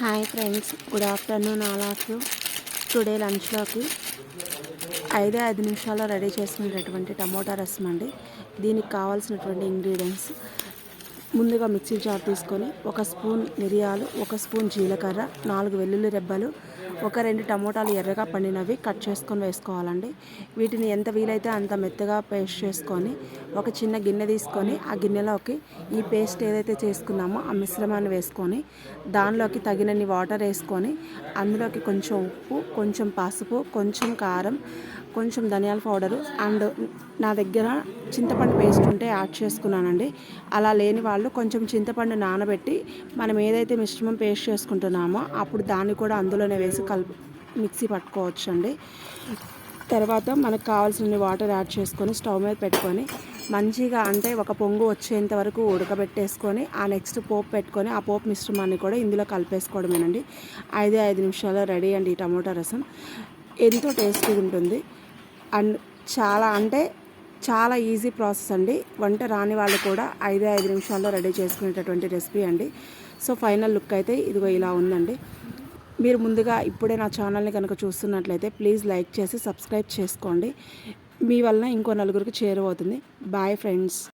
Hi friends good afternoon all of you today లంచ్లోకి ఐదే ఐదు నిమిషాల్లో రెడీ చేసుకునేటటువంటి టమోటా రసం అండి. దీనికి కావాల్సినటువంటి ఇంగ్రీడియంట్స్ ముందుగా మిక్సీ జార్ తీసుకొని ఒక స్పూన్ మిరియాలు ఒక స్పూన్ జీలకర్ర నాలుగు వెల్లుల్లి రెబ్బలు ఒక రెండు టమోటాలు ఎర్రగా పండినవి కట్ చేసుకొని వేసుకోవాలండి. వీటిని ఎంత వీలైతే అంత మెత్తగా పేస్ట్ చేసుకొని ఒక చిన్న గిన్నె తీసుకొని ఆ గిన్నెలోకి ఈ పేస్ట్ ఏదైతే చేసుకున్నామో ఆ మిశ్రమాన్ని వేసుకొని దానిలోకి తగినన్ని వాటర్ వేసుకొని అందులోకి కొంచెం ఉప్పు కొంచెం పసుపు కొంచెం కారం కొంచెం ధనియాల పౌడరు అండ్ నా దగ్గర చింతపండు పేస్ట్ ఉంటే యాడ్ చేసుకున్నానండి. అలా లేని వాళ్ళు కొంచెం చింతపండు నానబెట్టి మనం ఏదైతే మిశ్రమం పేస్ట్ చేసుకుంటున్నామో అప్పుడు దాన్ని కూడా అందులోనే వేసి కలిపి మిక్సీ పట్టుకోవచ్చండి. తర్వాత మనకు కావాల్సిన వాటర్ యాడ్ చేసుకొని స్టవ్ మీద పెట్టుకొని మంచిగా అంటే ఒక పొంగు వచ్చేంత వరకు ఉడకబెట్టేసుకొని ఆ నెక్స్ట్ పోపు పెట్టుకొని ఆ పోపు మిశ్రమాన్ని కూడా ఇందులో కలిపేసుకోవడమేనండి. ఐదే ఐదు నిమిషాల్లో రెడీ అండి ఈ టమోటా రసం. ఎంతో టేస్టీగా ఉంటుంది అండ్ చాలా అంటే చాలా ఈజీ ప్రాసెస్ అండి. వంట రాని వాళ్ళు కూడా ఐదు ఐదు నిమిషాల్లో రెడీ చేసుకునేటటువంటి రెసిపీ అండి. సో ఫైనల్ లుక్ అయితే ఇదిగో ఇలా ఉందండి. మీరు ముందుగా ఇప్పుడే నా ఛానల్ని కనుక చూస్తున్నట్లయితే ప్లీజ్ లైక్ చేసి సబ్స్క్రైబ్ చేసుకోండి. మీ వలన ఇంకో నలుగురికి చేరువవుతుంది. Bye friends.